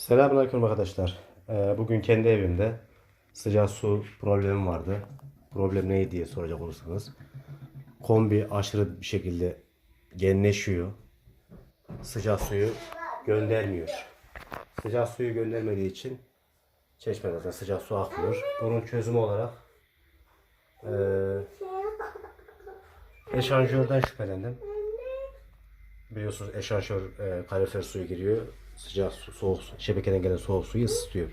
Selamünaleyküm arkadaşlar. Ee, bugün kendi evimde sıcak su problemim vardı. Problem neydi diye soracak olursanız. Kombi aşırı bir şekilde genleşiyor. Sıcak suyu göndermiyor. Sıcak suyu göndermediği için çeşmelerden sıcak su akmıyor. Bunun çözümü olarak eee eşanjörden şüphelendim. Biliyorsunuz eşanjör e, kalorifer suyu giriyor. Sıcak su, soğuk su, şebekeden gelen soğuk suyu ısıtıyor.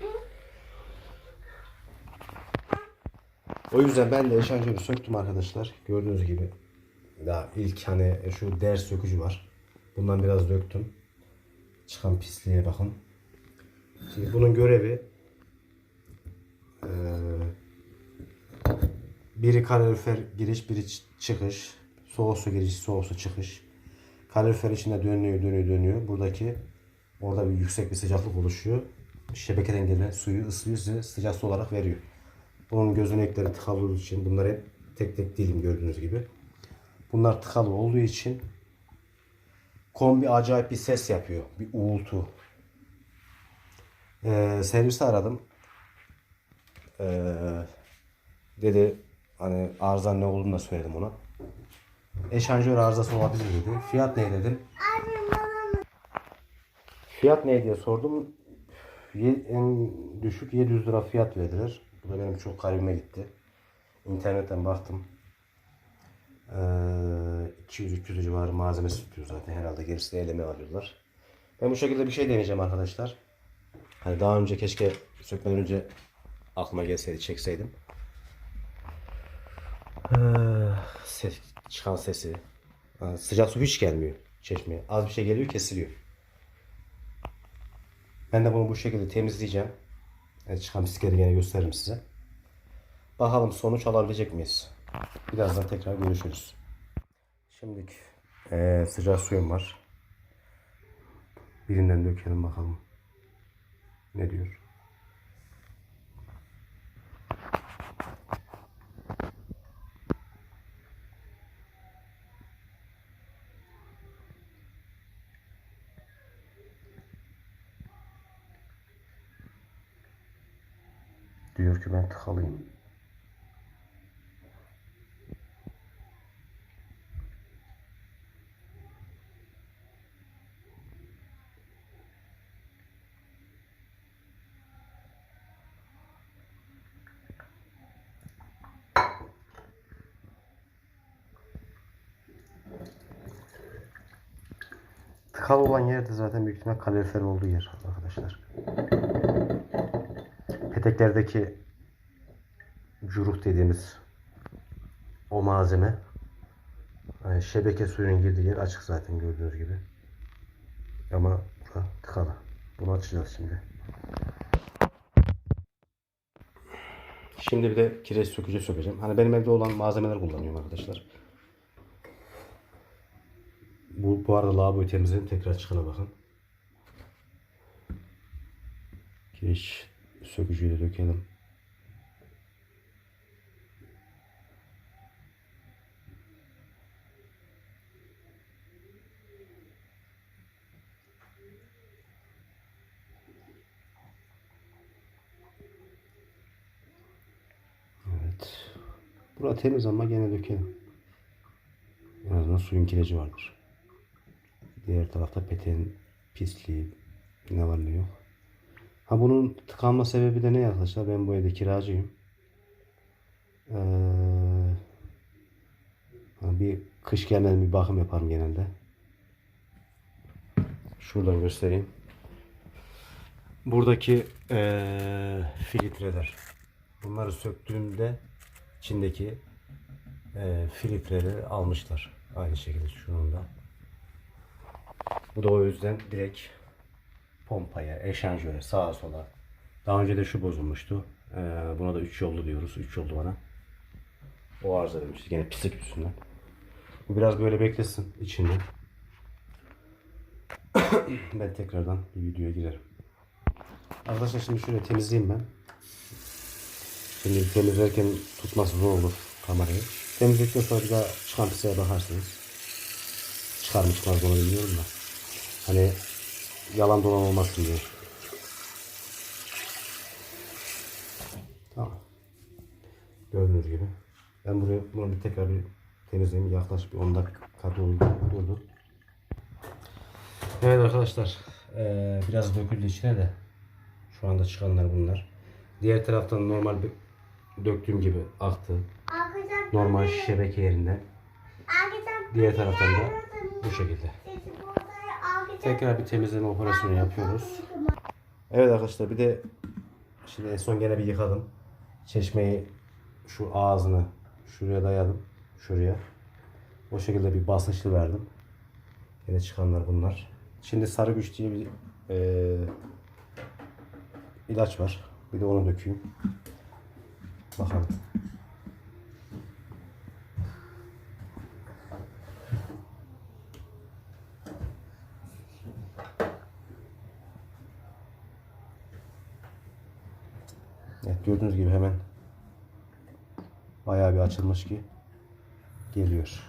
O yüzden ben de eşanjörü söktüm arkadaşlar. Gördüğünüz gibi daha ilk hani şu ders sökücü var. Bundan biraz döktüm. Çıkan pisliğe bakın. Şimdi bunun görevi eee, biri kalorifer giriş, biri çıkış. Soğuk su giriş, soğuk su çıkış. Kalorifer içinde dönüyor, dönüyor, dönüyor. Buradaki orada bir yüksek bir sıcaklık oluşuyor. Şebekeden gelen suyu ısılıyor size sıcak su olarak veriyor. Bunun gözenekleri tıkalı olduğu için bunlar hep tek tek dilim gördüğünüz gibi. Bunlar tıkalı olduğu için kombi acayip bir ses yapıyor. Bir uğultu. Ee, servisi aradım. Ee, dedi hani arızan ne olduğunu da söyledim ona. Eşanjör arızası olabilir dedi. Fiyat ne dedim. Fiyat ne diye sordum. En düşük 700 lira fiyat verdiler. Bu da benim çok garibime gitti. İnternetten baktım. Ee, 200-300 civarı malzemesi tutuyor zaten. Herhalde gerisi eleme alıyorlar. Ben bu şekilde bir şey deneyeceğim arkadaşlar. Hani daha önce keşke sökmeden önce aklıma gelseydi çekseydim. Ee, ses, çıkan sesi. Ha, sıcak su hiç gelmiyor çeşmeye. Az bir şey geliyor kesiliyor. Ben de bunu bu şekilde temizleyeceğim. Evet, çıkan pislikleri gene gösteririm size. Bakalım sonuç alabilecek miyiz? Birazdan tekrar görüşürüz. Şimdi eee, sıcak suyum var. Birinden dökelim bakalım. Ne diyor? Ben tıkalıyım. Tıkalı olan yerde zaten büyük ihtimal kalorifer olduğu yer arkadaşlar. Peteklerdeki curuh dediğimiz o malzeme yani şebeke suyunun girdiği yer açık zaten gördüğünüz gibi. Ama bura tıkalı. Bunu açacağız şimdi. Şimdi bir de kireç sökücü sökeceğim. Hani benim evde olan malzemeler kullanıyorum arkadaşlar. Bu, bu arada lavaboyu temizledim. Tekrar çıkana bakın. Kireç sökücüyle dökelim. Evet. Bura temiz ama gene dökelim. En azından suyun kireci vardır. Diğer tarafta peteğin pisliği ne var ne yok. Ha bunun tıkanma sebebi de ne arkadaşlar? Ben bu evde kiracıyım. Ee, bir kış gelmeden bir bakım yaparım genelde. Şuradan göstereyim. Buradaki ee, filtreler. Bunları söktüğümde içindeki ee, filtreleri almışlar. Aynı şekilde şunun da. Bu da o yüzden direkt pompaya, eşanjöre, sağa sola. Daha önce de şu bozulmuştu. Ee, buna da 3 yollu diyoruz. 3 yollu bana. O arıza vermişti. Gene pislik üstünden. Bu biraz böyle beklesin içinde. ben tekrardan bir videoya girerim. Arkadaşlar şimdi şöyle temizleyeyim ben. Şimdi temizlerken tutması zor olur kamerayı. Temizlikten sonra bir daha çıkan piseye bakarsınız. Çıkar mı çıkmaz onu bilmiyorum da. Hani yalan dolan olmasın diye. Tamam. Gördüğünüz gibi. Ben buraya bunu bir tekrar bir temizleyeyim. Yaklaşık bir 10 dakika durdu. Evet arkadaşlar. Ee, biraz döküldü içine de. Şu anda çıkanlar bunlar. Diğer taraftan normal bir döktüğüm gibi aktı. Normal şebeke yerinde. Diğer taraftan da bu şekilde. Tekrar bir temizleme operasyonu yapıyoruz. Evet arkadaşlar bir de şimdi en son gene bir yıkadım. Çeşmeyi şu ağzını şuraya dayadım. Şuraya. O şekilde bir basınçlı verdim. Yine çıkanlar bunlar. Şimdi sarı güç diye bir eee, ilaç var. Bir de onu dökeyim. Bakalım. Gördüğünüz gibi hemen bayağı bir açılmış ki geliyor.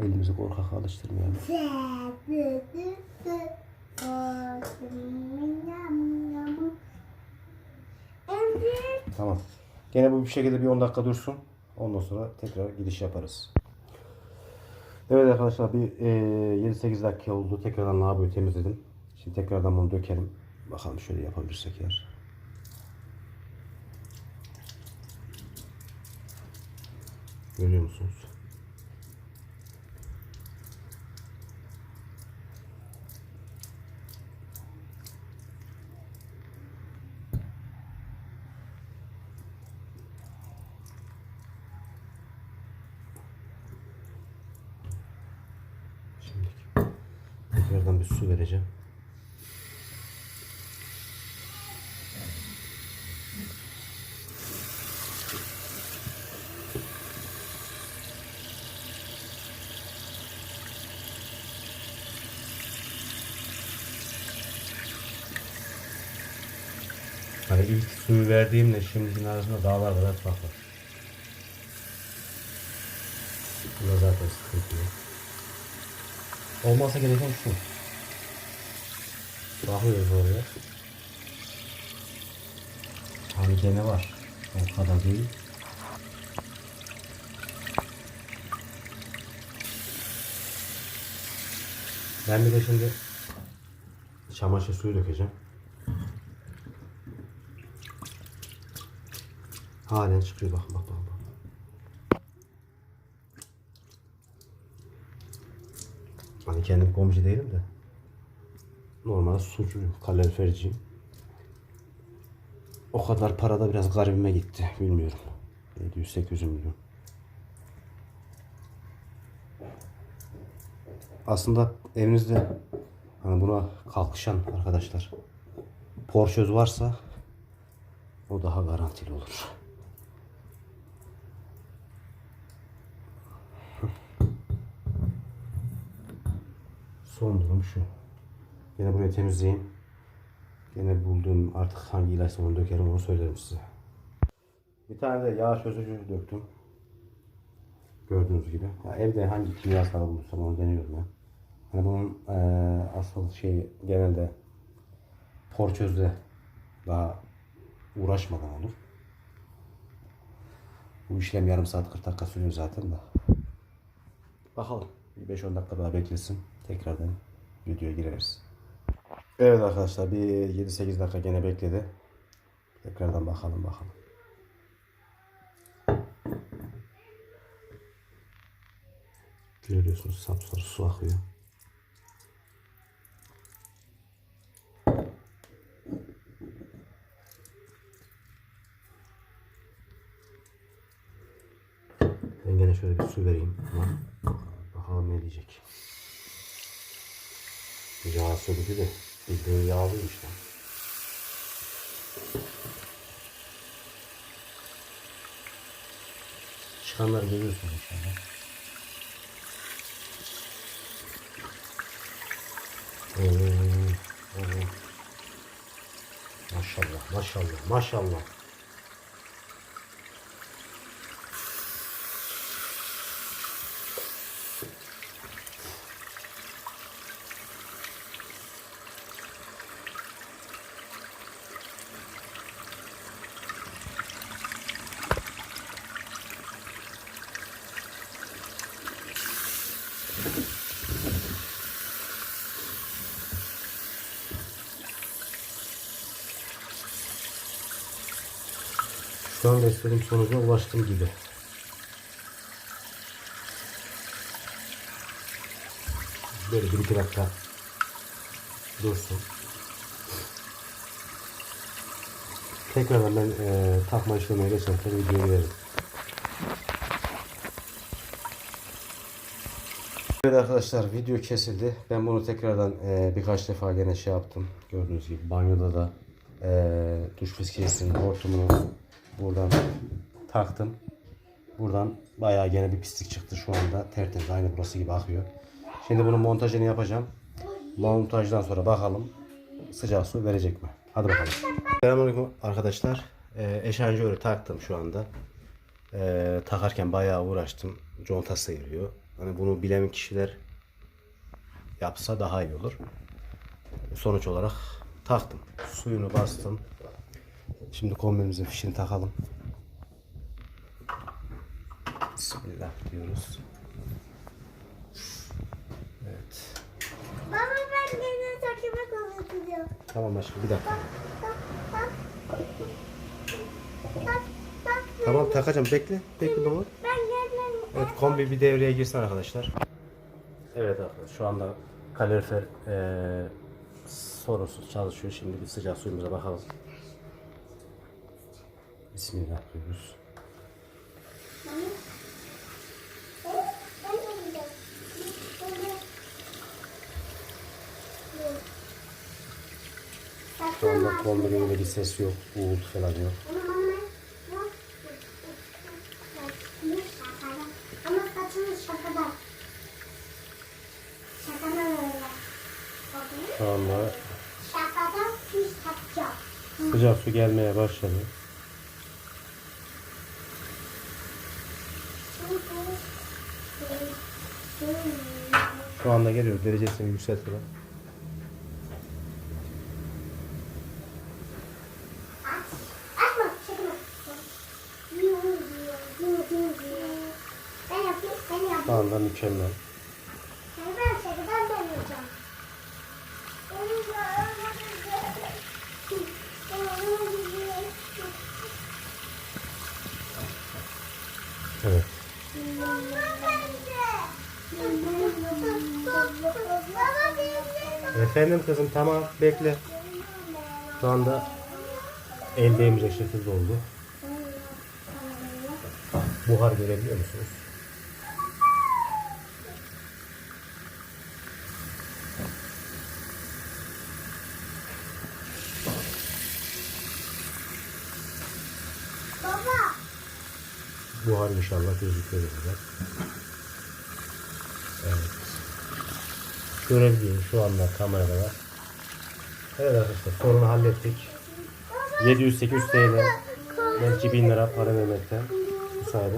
Elimizi korkak alıştırmayalım. Tamam. Gene bu bir şekilde bir 10 dakika dursun. Ondan sonra tekrar gidiş yaparız. Evet arkadaşlar bir e, 7-8 dakika oldu. Tekrardan lavaboyu temizledim. Şimdi tekrardan bunu dökelim. Bakalım şöyle yapabilirsek eğer. Görüyor musunuz? Şimdi tekrardan bir su vereceğim. Hani ilk suyu verdiğimle şimdinin arasında dağlar kadar fark var. Bunda zaten sıkıntı yok. Olmasa gereken şu. Bakıyoruz oraya. Hani gene var. O kadar değil. Ben bir de şimdi çamaşır suyu dökeceğim. Halen çıkıyor bak bak bak. bak. Hani kendim komşu değilim de. Normal sucuyum, kaloriferciyim. O kadar parada biraz garibime gitti. Bilmiyorum. 700-800 milyon. Aslında evinizde hani buna kalkışan arkadaşlar Porsche'z varsa o daha garantili olur. Son durum şu. Yine burayı temizleyeyim. Yine bulduğum artık hangi ilaçsa onu dökerim onu söylerim size. Bir tane de yağ çözücü döktüm. Gördüğünüz gibi. Ya evde hangi kimyasal bulursam onu deniyorum ya. Hani bunun eee asıl şey genelde porçözde daha uğraşmadan olur. Bu işlem yarım saat 40 dakika sürüyor zaten de. Bakalım. Bir 5-10 dakika daha beklesin. Tekrardan videoya gireriz. Evet arkadaşlar bir 7-8 dakika gene bekledi. Tekrardan bakalım bakalım. Görüyorsunuz sapsarı su akıyor. Ben gene şöyle bir su vereyim. Bakalım ne diyecek. Yağ söyledi de bildiğin yağlıymış lan. Çıkanları görüyorsunuz inşallah. Oo, oo. Maşallah, maşallah, maşallah. Şu anda istediğim sonuca ulaştım gibi. Böyle bir iki dakika dursun. Tekrardan ben e, takma işlemine geçerken videoyu veririm. Evet arkadaşlar video kesildi. Ben bunu tekrardan e, birkaç defa gene şey yaptım. Gördüğünüz gibi banyoda da e, duş fiskiyesinin hortumunu buradan taktım. Buradan bayağı gene bir pislik çıktı şu anda. Tertemiz aynı burası gibi akıyor. Şimdi bunun montajını yapacağım. Montajdan sonra bakalım sıcak su verecek mi? Hadi bakalım. Selamünaleyküm arkadaşlar. E, eşanjörü taktım şu anda. E, takarken bayağı uğraştım. Conta sıyırıyor. Hani bunu bilen kişiler yapsa daha iyi olur. Sonuç olarak taktım. Suyunu bastım. Şimdi kombimizin fişini takalım. Bismillah diyoruz. Evet. Baba ben gene takıma konuşacağım. Tamam aşkım bir dakika. Bak bak. Bak bak. Tamam takacağım bekle. Bekle baba. Ben gelmem. Evet kombi bir devreye girsin arkadaşlar. Evet arkadaşlar şu anda kalorifer eee sorunsuz çalışıyor. Şimdi bir sıcak suyumuza bakalım. Bismillah diyoruz. Şu anda kombinin bir ses yok. Uğultu falan yok. Şu anda sıcak su gelmeye başladı. Şu anda geliyor. Derecesini yapayım. Şu anda mükemmel. Efendim kızım tamam bekle. Şu anda el değmeyecek şekilde oldu. Buhar görebiliyor musunuz? Baba, Buhar inşallah gözüküyor. Görebiliyorum şu anda kamerada var. Evet arkadaşlar sorunu hallettik. 700-800 TL belki 1000 lira para vermekten bu sayede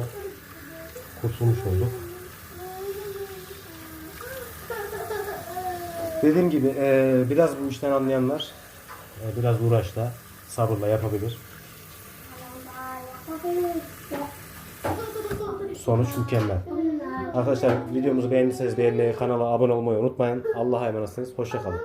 kurtulmuş olduk. Dediğim gibi eee, biraz bu işten anlayanlar eee, biraz uğraşla sabırla yapabilir. Sonuç mükemmel. Arkadaşlar videomuzu beğendiyseniz beğenmeyi, kanala abone olmayı unutmayın. Allah'a emanetsiniz. Hoşçakalın.